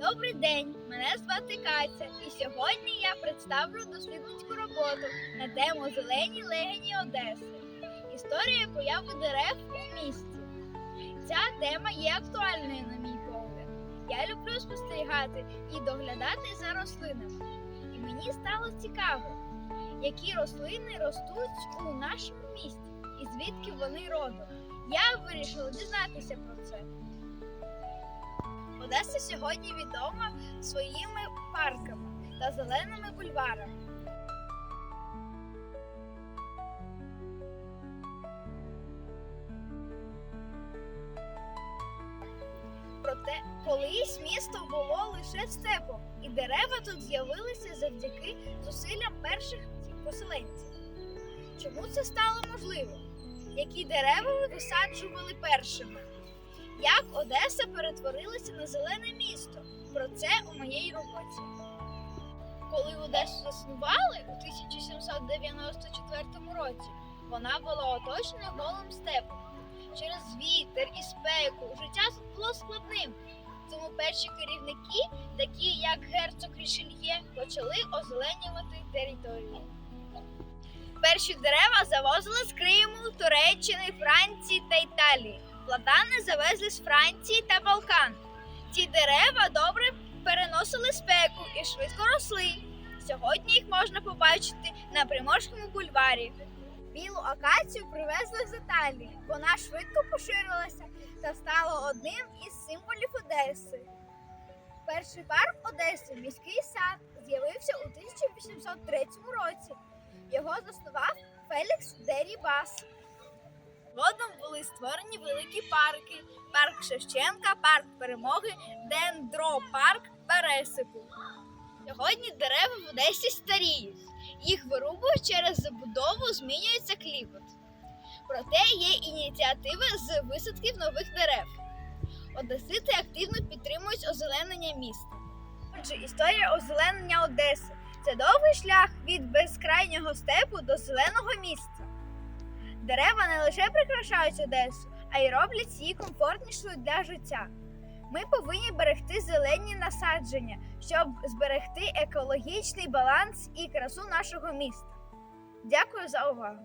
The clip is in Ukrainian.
Добрий день! Мене звати Катя, і сьогодні я представлю дослідницьку роботу на тему Зелені легені Одеси. Історія появи дерев у місті. Ця тема є актуальною, на мій погляд. Я люблю спостерігати і доглядати за рослинами. І мені стало цікаво, які рослини ростуть у нашому місті і звідки вони родом. Я вирішила дізнатися про це. Одеса сьогодні відома своїми парками та зеленими бульварами. Проте колись місто було лише степом, і дерева тут з'явилися завдяки зусиллям перших поселенців. Чому це стало можливо? Які дерева висаджували першими? Як Одеса перетворилася на зелене місто. Про це у моїй роботі. Коли Одесу заснували у 1794 році, вона була оточена голим степом. Через вітер і спеку життя було складним. Тому перші керівники, такі як герцог Рішельє, почали озеленювати територію. Перші дерева завозили з Криму, Туреччини, Франції та Італії. Платани завезли з Франції та Балкан. Ці дерева добре переносили спеку і швидко росли. Сьогодні їх можна побачити на Приморському бульварі. Білу акацію привезли з Італії. Вона швидко поширилася та стала одним із символів Одеси. Перший парк Одеси, міський сад, з'явився у 1803 році. Його заснував Фелікс Дерібас. Згодом були створені великі парки: парк Шевченка, парк Перемоги, Дендропарк Пересипу. Сьогодні дерева в Одесі старіють. Їх вирубують через забудову, змінюється клімат. Проте є ініціативи з висадків нових дерев. Одесити активно підтримують озеленення міста. Отже, історія озеленення Одеси це довгий шлях від безкрайнього степу до зеленого місця. Дерева не лише прикрашають Одесу, а й роблять її комфортнішою для життя. Ми повинні берегти зелені насадження, щоб зберегти екологічний баланс і красу нашого міста. Дякую за увагу!